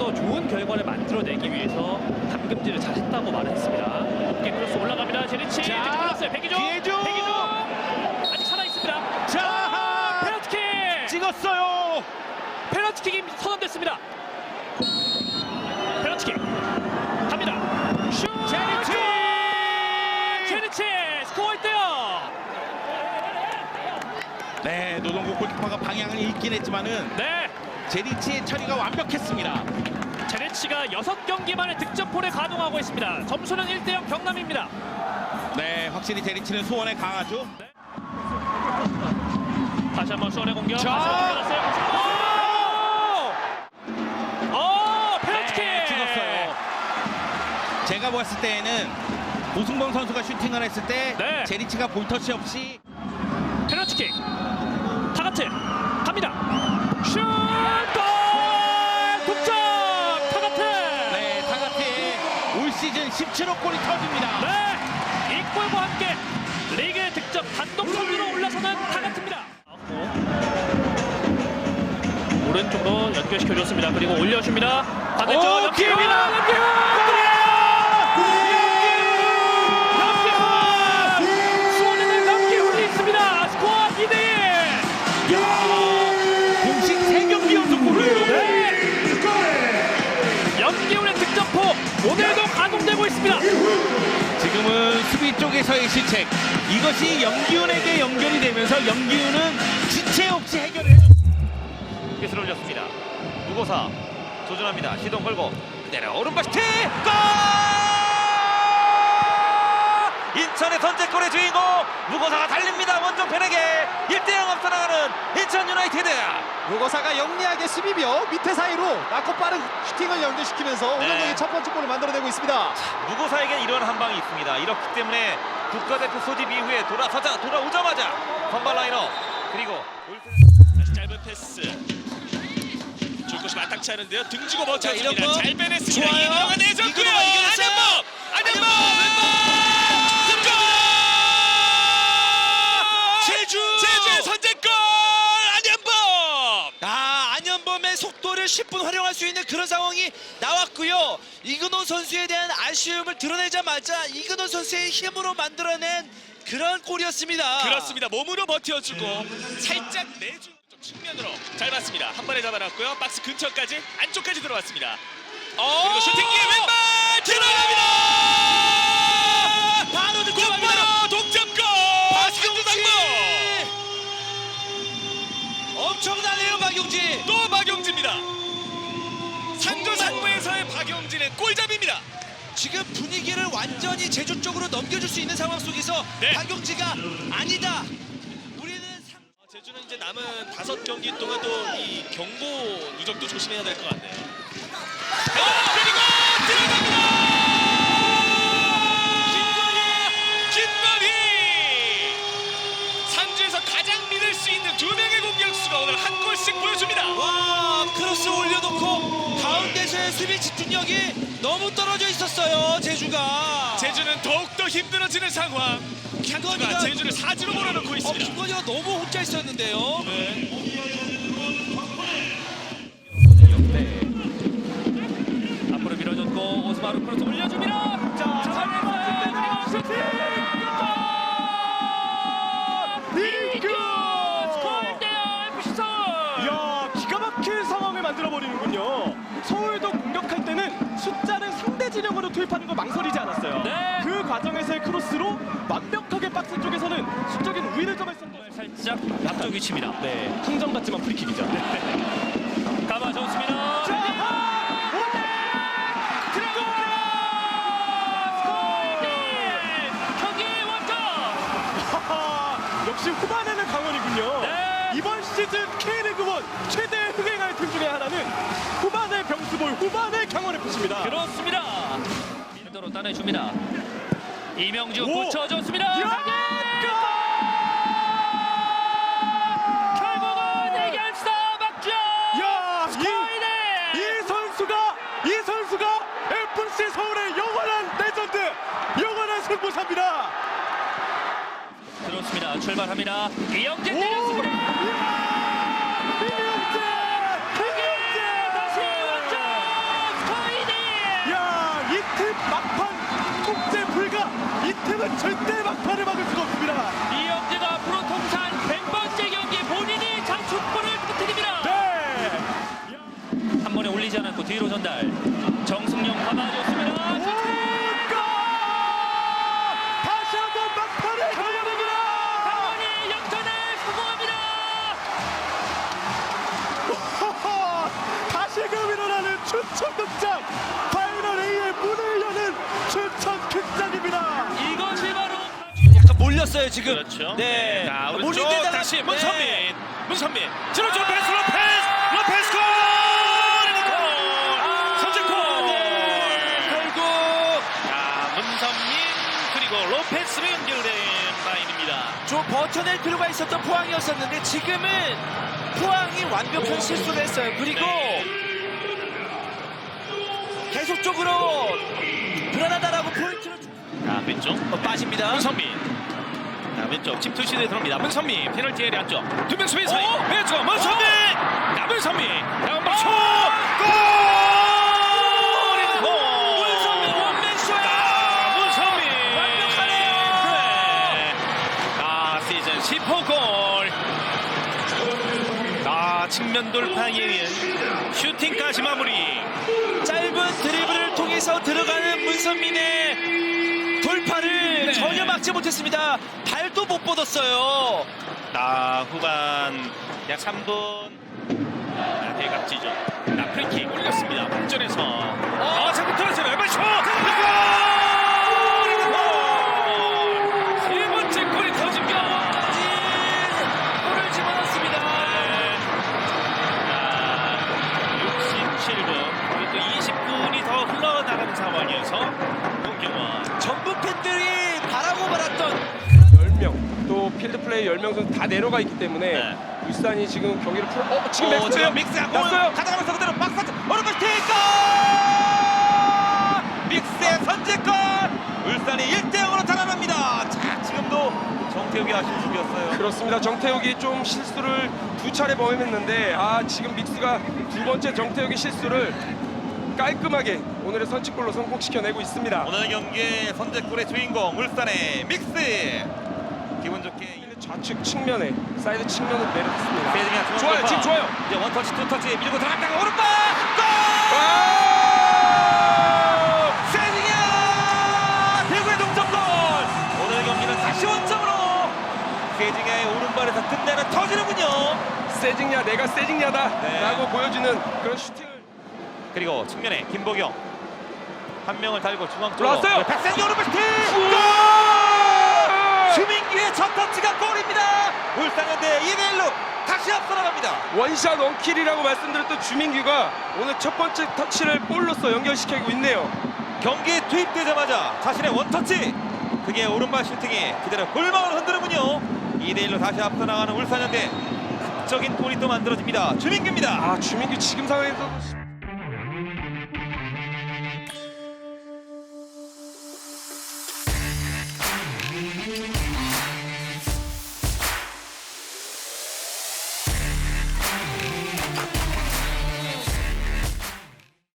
더 좋은 결과를 만들어내기 위해서 담금질을 잘했다고 말을 했습니다. 어깨 크로스 올라갑니다. 제리치 자, 올랐어요. 백이종. 백이종 아직 살아 있습니다. 자, 페널티킥, 찍었어요. 페널티킥이 선언됐습니다. 페널티킥 갑니다. 슛, 제리치! 제리치 스코어 1대요. 네, 노동국 골키퍼가 방향을 잃긴 했지만은 네. 제리치의 처리가 완벽했습니다. 제네치가 6경기 만에 득점골에 가동하고 있습니다. 점수는 1대0 경남입니다. 네, 확실히 제리치는 수원에 강하죠. 다시 한번 수원의 공격. 자! 다시 한번 열었어요. 어, 페널티킥. 네, 찍었어요. 제가 봤을 때에는 오승범 선수가 슈팅을 했을 때 네. 제리치가 볼터치 없이 페널티킥. 타가트 17호 골이 터집니다. 네, 이 골과 함께 리그 득점 단독 선두로 올라서는 타가트입니다. 오른쪽으로 연결시켜줬습니다. 그리고 올려줍니다. 반대쪽 오, 연결! 기회입니다. 연결! 수원에는 남기훈이 있습니다. 스코어 2대1. 공식 3경기 연속 골이에요. 네. 연기훈의 득점포 오늘도 있습니다. 지금은 수비 쪽에서의 실책. 이것이 영기훈에게 연결이 되면서 영기훈은 지체 없이 해결을 해줬습니다. 빗을 올렸습니다. 무고사 도전합니다. 시동 걸고 그대로 오른발 슈팅 골! 인천의 선제골의 주인공 무고사가 달립니다. 원정팬에게 1대0 앞서 나가는 인천 유나이티드. 무거사가 영리하게 수비며 밑에 사이로 낮고 빠른 슈팅을 연결시키면서 네. 오늘 첫 번째 골을 만들어내고 있습니다. 무고사에겐 이런 한 방이 있습니다. 이렇기 때문에 국가대표 소집 이후에 돌아서자 돌아오자마자 선발 라이너 그리고 올 다시 짧은 패스. 줄 곳이 마땅치 않은데요. 등지고 버텨줍니다. 잘 빼냈습니다. 이근호가 내줬고요. 안현범! 안현범 왼발 제주 제주의 선제골 안현범 아, 안현범의 속도를 10분 활용할 수 있는 그런 상황이 나왔고요. 이근호 선수에 대한 아쉬움을 드러내자마자 이근호 선수의 힘으로 만들어낸 그런 골이었습니다. 그렇습니다. 몸으로 버텨주고 살짝 내주 쪽 측면으로 잘 봤습니다. 한 번에 잡아놨고요. 박스 근처까지 안쪽까지 들어왔습니다. 그리고 슈팅 기회 왼발! 들어갑니다! 바로 득점합니다. 지금 분위기를 완전히 제주 쪽으로 넘겨줄 수 있는 상황 속에서 네. 박용진가 아니다. 우리는 상... 제주는 이제 남은 다섯 경기 동안 또이 경고 누적도 조심해야 될 것 같네요. 아, 그리고 들어갑니다. 김건희. 상주에서 가장 믿을 수 있는 두 명의 공격수가 오늘 한 골씩 보여줍니다. 와, 크로스 올려놓고 가운데서의 수비 집중력이 너무 떨어져 있었어요, 제주가. 제주는 더욱더 힘들어지는 상황. 김건희가- 제주를 사지로 몰아넣고 어, 있습니다. 김건희가 너무 혼자 있었는데요. 앞으로 밀어줬고 오스마루 크로스 올려줍니다. 자, 잘했어요. 그리고 슈팅! 살짝 앞쪽 위치입니다. 네, 항정 같지만 프리킥이죠. 가마 좋습니다. 경기 원점! 하하, 역시 후반에는 강원이군요. 네. 이번 시즌 K리그 1 최대 흥행할 팀 중에 하나는 후반의 병스볼, 후반의 강원 FC입니다. 그렇습니다. 밀도로 따내줍니다. 이명주 오! 붙여줬습니다. 들어갑니다. 이영진 때렸습니다. 이팀은 절대 막판을 막을 수가 없습니다. 이영재가 앞으로 통산 100번째 경기 본인이 장축골을 터뜨립니다. 네. 한 번에 올리지 않았고 뒤로 전달. 정승용 받아줬습니다. 파이널 A의 문을 여는 춘천 극장입니다. 이것이 바로 약간 몰렸어요 지금. 그렇죠. 네. 자, 오른쪽 몰린데다가- 다시 네. 문선민. 문선민. 찔러줘 패스 로페스. 로페스 골! 골! 선제골! 네, 결국 자, 문선민 그리고 로페스로 연결된 라인입니다. 좀 버텨낼 필요가 있었던 포항이었었는데 지금은 포항이 완벽한 실수를 했어요. 그리고 네. 계속적으로 불안하다라고 포인트를 주- 자, 왼쪽 어, 빠집니다. 문선민. 자, 왼쪽 침투 시도에 들어옵니다. 문선민 페널티 에리어 안쪽 두명 수비 사이 어? 왼쪽 문선민. 자, 문선민. 박수. 골! 골! 문선민 원맨쇼야. 아, 문선민. 완벽하네요. 네. 아, 시즌 10호 골. 아, 측면 돌파에 의한 슈팅까지 마무리. 통해서 들어가는 문선민의 돌파를 네. 전혀 막지 못했습니다. 발도 못 뻗었어요. 나 후반 약 3분 자, 대각지죠 나 프리킥 올렸습니다 반전에서 10명 또 필드 플레이 10명 선수 다 내려가 있기 때문에 네. 울산이 지금 경기를 풀어 어 지금 어, 넥스예요 지금 믹스하고 났어요 가져가면서 그대로 박스 오른발 골! 믹스의 선제골! 울산이 1대 0으로 달아납니다. 자, 지금도 정태욱이 아쉬운 수비였어요. 그렇습니다 정태욱이 좀 실수를 두 차례 범했는데 아 지금 믹스가 두 번째 정태욱의 실수를 깔끔하게 오늘의 선취골로 성공시켜내고 있습니다 오늘 경기의 선제골의 주인공 울산의 믹스. 기분 좋게 좌측 측면에 사이드 측면으로 내려갔습니다 세징야 좋아요. 지금 좋아요 이제 원 터치 투 터치 밀고 들어갔다가 오른발 골! 세징야 대구의 동점골. 오늘 경기는 다시 원점으로 세징야의 오른발에서 끝내는 터지는군요. 세징야 내가 세징야다 네. 라고 보여주는 그런 슈팅을 그리고 측면에 김보경 한 명을 달고 중앙 쪽으로 들어왔어요. 백센이 오른발 슈팅 주민기의 첫 터치가 골입니다. 울산현대 2대1로 다시 앞서 나갑니다. 원샷 원킬이라고 말씀드렸던 주민규가 오늘 첫 번째 터치를 볼로서 연결시키고 있네요. 경기에 투입되자마자 자신의 원터치! 그게 오른발 슈팅이 그대로 골망을 흔드는군요. 2대1로 다시 앞서 나가는 울산현대. 극적인 골이 또 만들어집니다. 주민규입니다. 아 주민규 지금 상황에서